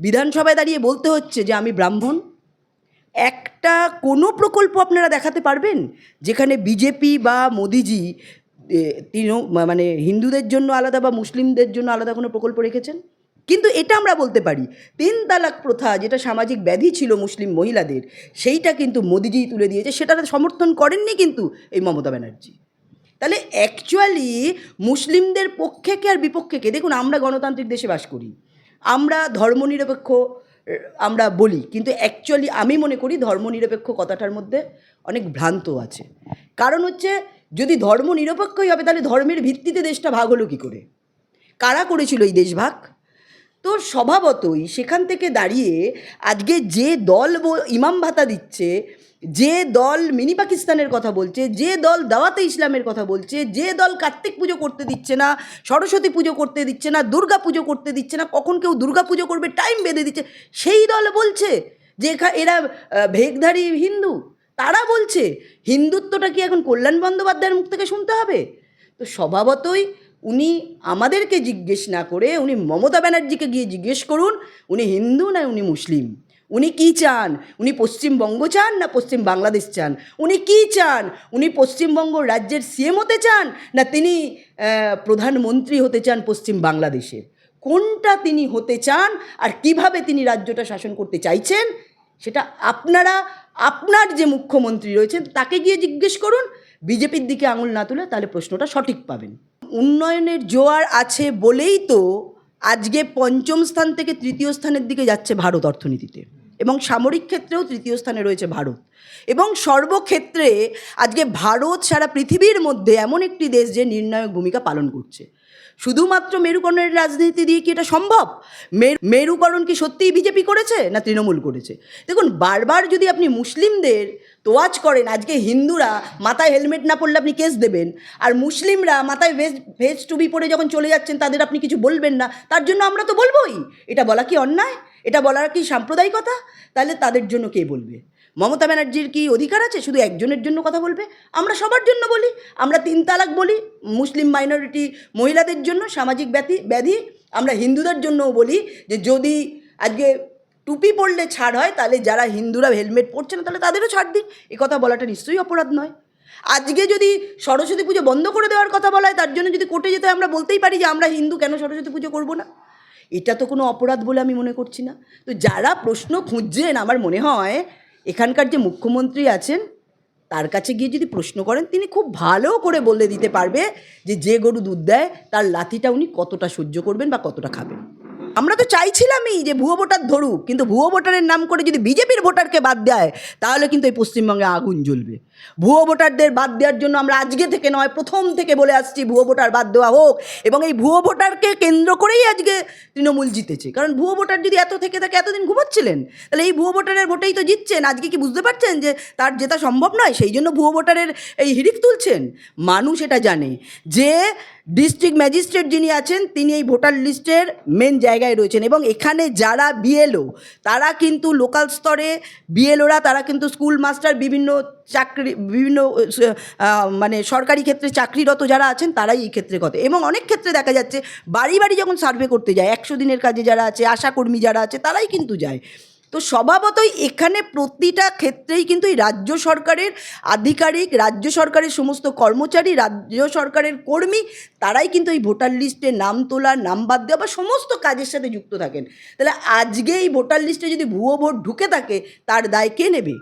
বিধানসভায় দাঁড়িয়ে বলতে হচ্ছে যে আমি ব্রাহ্মণ। একটা কোনো প্রকল্প আপনারা দেখাতে পারবেন? যেখানে বিজেপি বা মোদিজি তৃণ মানে হিন্দুদের জন্য আলাদা বা মুসলিমদের জন্য আলাদা কোনো প্রকল্প রেখেছেন? কিন্তু এটা আমরা বলতে পারি, তিন তালাক প্রথা যেটা সামাজিক ব্যাধি ছিল মুসলিম মহিলাদের, সেইটা কিন্তু মোদিজিই তুলে দিয়েছে, সেটা সমর্থন করেননি কিন্তু এই মমতা ব্যানার্জি। তাহলে অ্যাকচুয়ালি মুসলিমদের পক্ষে কে আর বিপক্ষে কে? দেখুন, আমরা গণতান্ত্রিক দেশে বাস করি। আমরা ধর্মনিরপেক্ষ, আমরা বলি, কিন্তু অ্যাকচুয়ালি আমি মনে করি ধর্মনিরপেক্ষ কথাটার মধ্যে অনেক ভ্রান্ত আছে। কারণ হচ্ছে, যদি ধর্ম নিরপেক্ষই হবে, তাহলে ধর্মের ভিত্তিতে দেশটা ভাগ হলো কী করে? কারা করেছিল এই দেশ ভাগ? তো স্বভাবতই সেখান থেকে দাঁড়িয়ে আজকে যে দল ইমাম ভাতা দিচ্ছে যে দল মিনি পাকিস্তানের কথা বলছে, যে দল দাওয়াতে ইসলামের কথা বলছে, যে দল কার্তিক পুজো করতে দিচ্ছে না, সরস্বতী পুজো করতে দিচ্ছে না, দুর্গা পুজো করতে দিচ্ছে না, কখন কেউ দুর্গা পুজো করবে টাইম বেঁধে দিচ্ছে। সেই দল বলছে যে এরা ভেগধারী হিন্দু। তারা বলছে, হিন্দুত্বটা কি এখন কল্যাণ বন্দ্যোপাধ্যায়ের মুখ থেকে শুনতে হবে? তো স্বভাবতই উনি আমাদেরকে জিজ্ঞেস না করে, উনি মমতা ব্যানার্জিকে গিয়ে জিজ্ঞেস করুন, উনি হিন্দু না উনি মুসলিম? উনি কি চান? উনি পশ্চিমবঙ্গ চান না পশ্চিম বাংলাদেশ চান? উনি কি চান? উনি পশ্চিমবঙ্গ রাজ্যের সিএম হতে চান না তিনি প্রধানমন্ত্রী হতে চান পশ্চিম বাংলাদেশের কোনটা তিনি হতে চান আর কীভাবে তিনি রাজ্যটা শাসন করতে চাইছেন, সেটা আপনারা, আপনার যে মুখ্যমন্ত্রী রয়েছেন তাকে গিয়ে জিজ্ঞেস করুন। বিজেপির দিকে আঙুল না তুলে তাহলে প্রশ্নটা সঠিক পাবেন। উন্নয়নের জোয়ার আছে বলেই তো আজকে পঞ্চম স্থান থেকে তৃতীয় স্থানের দিকে যাচ্ছে ভারত অর্থনীতিতে। এবং সামরিক ক্ষেত্রেও তৃতীয় স্থানে রয়েছে ভারত। এবং সর্বক্ষেত্রে আজকে ভারত সারা পৃথিবীর মধ্যে এমন একটি দেশ যে নির্ণায়ক ভূমিকা পালন করছে। শুধুমাত্র মেরুকরণের রাজনীতি দিয়ে কি এটা সম্ভব? মেরুকরণ কি সত্যিই বিজেপি করেছে না তৃণমূল করেছে? দেখুন, বারবার যদি আপনি মুসলিমদের তোয়াজ করেন, আজকে হিন্দুরা মাথায় হেলমেট না পরলে আপনি কেস দেবেন, আর মুসলিমরা মাথায় ভেজ ভেজ টুপি পরে যখন চলে যাচ্ছেন, তাদের আপনি কিছু বলবেন না, তার জন্য আমরা তো বলবোই। এটা বলা কি অন্যায়? এটা বলার কি সাম্প্রদায়িকতা? তাহলে তাদের জন্য কে বলবে? মমতা ব্যানার্জির কি অধিকার আছে? শুধু একজনের জন্য কথা বলবে? আমরা সবার জন্য বলি। আমরা তিন তালাক বলি, মুসলিম মাইনরিটি মহিলাদের জন্য, সামাজিক ব্যাধি ব্যাধি। আমরা হিন্দুদের জন্যও বলি যে যদি আজকে টুপি পরলে ছাড় হয়, তাহলে যারা হিন্দুরা হেলমেট পরছে না, তাহলে তাদেরও ছাড় দিন। এ কথা বলাটা নিশ্চয়ই অপরাধ নয়। আজকে যদি সরস্বতী পুজো বন্ধ করে দেওয়ার কথা বলা হয়, তার জন্য যদি কোর্টে যেতে আমরা বলতেই পারি যে আমরা হিন্দু, কেন সরস্বতী পুজো করব না? এটা তো কোনো অপরাধ বলে আমি মনে করছি না। তো যারা প্রশ্ন খুঁজছেন, আমার মনে হয় এখানকার যে মুখ্যমন্ত্রী আছেন, তার কাছে গিয়ে যদি প্রশ্ন করেন, তিনি খুব ভালো করে বলে দিতে পারবে যে যে গরু দুধ দেয়, তার লাথিটা উনি কতটা সহ্য করবেন বা কতটা খাবেন। আমরা তো চাইছিলামই যে ভুয়ো ভোটার ধরুক, কিন্তু ভুয়ো ভোটারের নাম করে যদি বিজেপির ভোটারকে বাদ দেয়, তাহলে কিন্তু এই পশ্চিমবঙ্গে আগুন জ্বলবে। ভুয়ো ভোটারদের বাদ দেওয়ার জন্য আমরা আজকে থেকে নয়, প্রথম থেকে বলে আসছি ভুয়ো ভোটার বাদ দেওয়া হোক। এবং এই ভুয়ো ভোটারকে কেন্দ্র করেই আজকে তৃণমূল জিতেছে। কারণ ভুয়ো ভোটার যদি এত থেকে থাকে, এতদিন ঘুমাচ্ছিলেন, তাহলে এই ভুয়ো ভোটারের ভোটেই তো জিতছেন। আজকে কি বুঝতে পারছেন যে তার জেতা সম্ভব নয়? সেই জন্য ভুয়ো ভোটারের এই হিড়িক তুলছেন। মানুষ এটা জানে যে ডিস্ট্রিক্ট ম্যাজিস্ট্রেট যিনি আছেন, তিনি এই ভোটার লিস্টের মেন জায়গায় রয়েছেন। এবং এখানে যারা বিএলও, তারা কিন্তু লোকাল স্তরে বিএলওরা, তারা কিন্তু স্কুল মাস্টার, বিভিন্ন চাকরি বিভিন্ন মানে সরকারি ক্ষেত্রে চাকরিরত যারা আছেন তারাই এই ক্ষেত্রে কথা এবং অনেক ক্ষেত্রে দেখা যাচ্ছে বাড়ি বাড়ি যখন সার্ভে করতে যায়, একশো দিনের কাজে যারা আছে, আশাকর্মী যারা আছে, তারাই কিন্তু যায়। তো স্বভাবতই এখানে প্রতিটা ক্ষেত্রেই কিন্তু এই রাজ্য সরকারের আধিকারিক, রাজ্য সরকারের সমস্ত কর্মচারী, রাজ্য সরকারের কর্মী, তারাই কিন্তু এই ভোটার লিস্টে নাম তোলা, নাম বাদ দেওয়া বা সমস্ত কাজের সাথে যুক্ত থাকেন। তাহলে আজকে এই ভোটার লিস্টে যদি ভুয়ো ভোট ঢুকে থাকে, তার দায় কে নেবে?